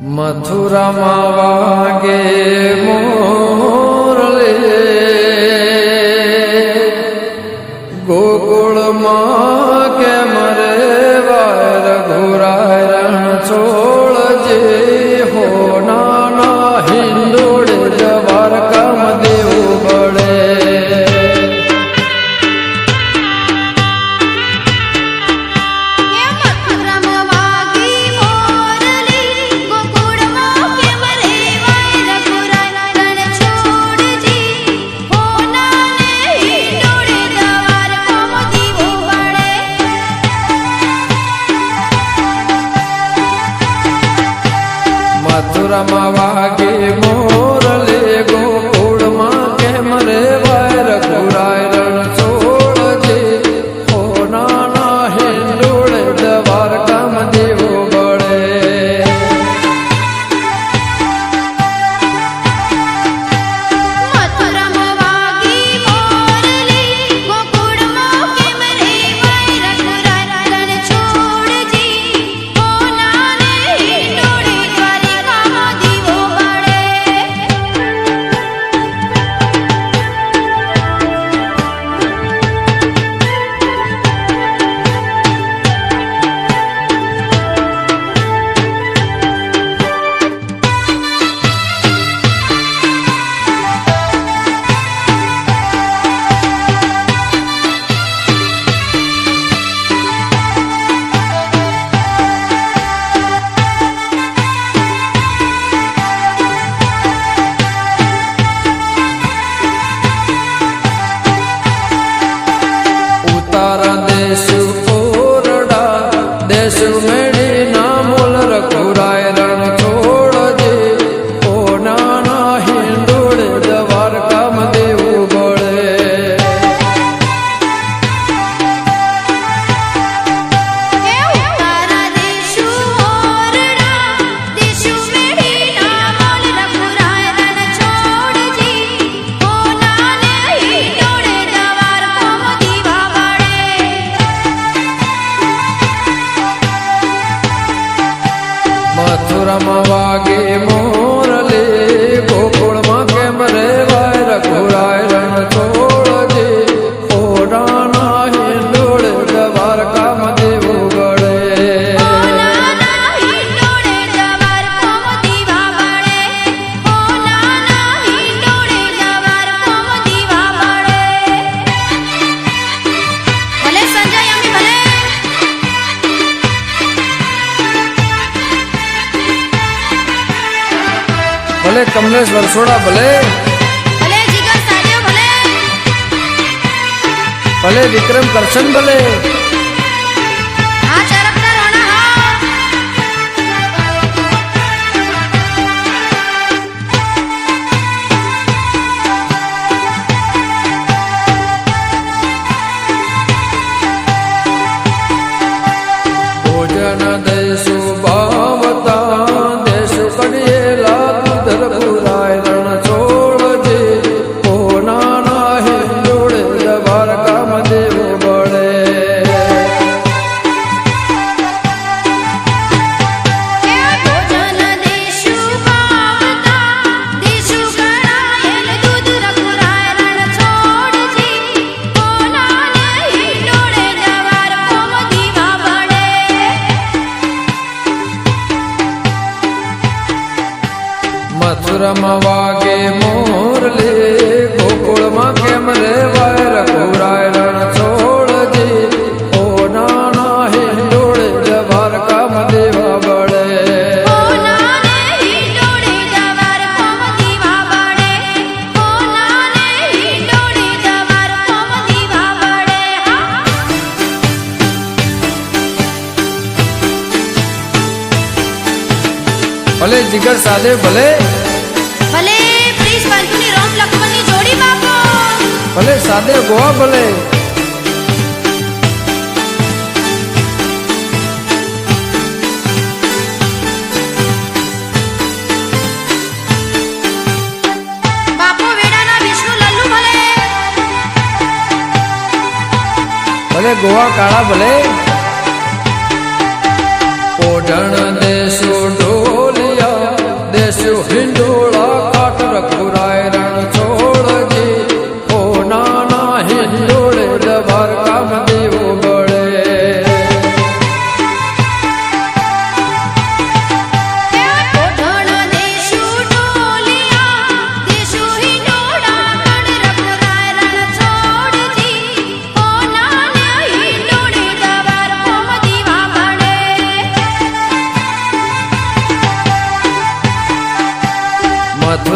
મથુરામાં વાગે મોરલે. ગોકુળમાં કે મરે વાર ઘોરા રણ છોડ જે હોય ભલે કમલેશ વરસોડા ભલે. ભલે વિક્રમ કરશન ભલે. રમવા કે મોરલે ગોકુળમાં કેમ રેવાય? રઘુરાય રણ છોડજે ઓ નાના હે ડોળે જવાર કામ દેવા બળે ભલે જીગર સાલે ભલે રાધે ગો ભલે. ભલે. ગોવા કાળા ભલે. ઓઢણ દેશો ઢોલિયા દેશો હિંડોળા કાટ રખુર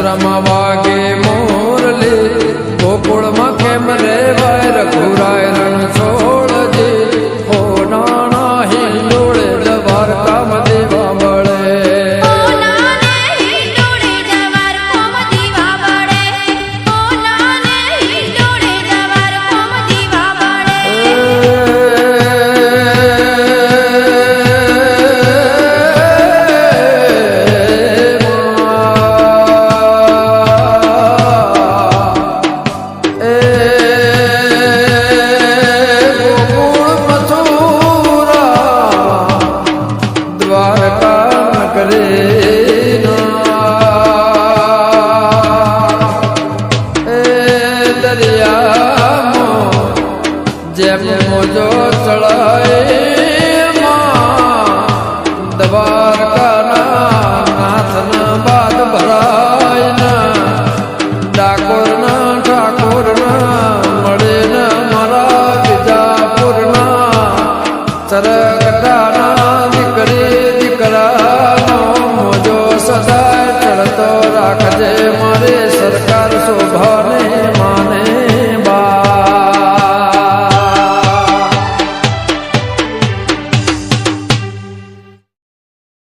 ಸಂಭ್ರಮವಾಗಿ દરિયામાં જેમ મોજો